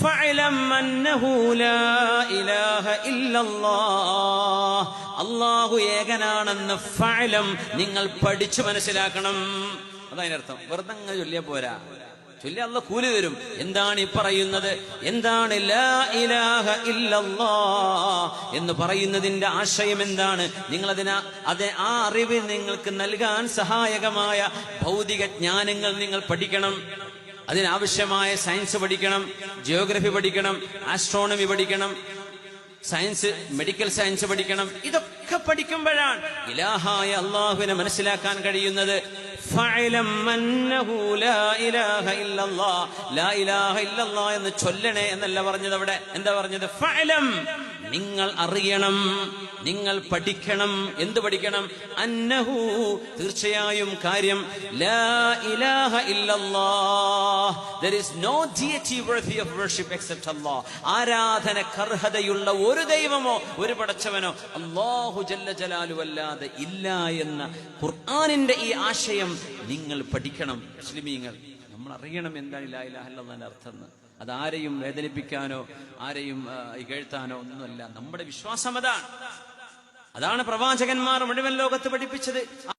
فاعلم أنه لا إله إلا الله അള്ളാഹു ഏകനാണെന്ന് ഫഅലം നിങ്ങൾ പഠിച്ചു മനസ്സിലാക്കണം അതതിനർത്ഥം വെറുതെ അങ്ങ് ചൊല്ലിയാ പോരാ ചൊല്ലി അല്ല കൂലി തരും എന്താണ് ഈ പറയുന്നത് എന്താണ് ലാ ഇലാഹ ഇല്ലല്ലാ എന്ന് പറയുന്നതിന്റെ ആശയം എന്താണ് നിങ്ങൾ അതിന അത് ആ അറിവ് നിങ്ങൾക്ക് നൽകാൻ സഹായകമായ ഭൗതിക ജ്ഞാനങ്ങൾ നിങ്ങൾ പഠിക്കണം അതിനാവശ്യമായ സയൻസ് പഠിക്കണം ജിയോഗ്രഫി പഠിക്കണം ആസ്ട്രോണമി പഠിക്കണം സയൻസ് മെഡിക്കൽ സയൻസ് പഠിക്കണം. ഇതൊക്കെ പഠിക്കുമ്പോഴാണ് ഇലാഹായ അള്ളാഹുവിനെ മനസ്സിലാക്കാൻ കഴിയുന്നത്. എന്ന് ചൊല്ലണേ എന്നല്ല പറഞ്ഞത് അവിടെ. എന്താ പറഞ്ഞത്? ഫഅലം. നിങ്ങൾ അറിയണം. നിങ്ങൾ പഠിക്കണം. എന്ത് പഠിക്കണം? അന്നഹു. തീർച്ചയായും കാര്യം. ലാ ഇലാഹ deity worthy of worship except Allah. ആരാധനക്കർഹതയുള്ള ഒരു ദൈവമോ ഒരു പടച്ചവനോ അല്ലാഹു ജല്ല ജലാലു അല്ലാതെ ഇല്ല എന്ന ഖുർആനിന്റെ ഈ ആശയം നിങ്ങൾ പഠിക്കണം മുസ്ലിമീങ്ങൾ. നമ്മൾ അറിയണം എന്താണ് ലാ ഇലാഹ ഇല്ലല്ലാഹിന്റെ അർത്ഥം അതാരെയും വേദനിപ്പിക്കാനോ ആരെയും ഇകഴ്ത്താനോ ഒന്നുമല്ല. നമ്മുടെ വിശ്വാസം അതാണ്. അതാണ് പ്രവാചകന്മാർ മുഴുവൻ ലോകത്ത് പഠിപ്പിച്ചത്.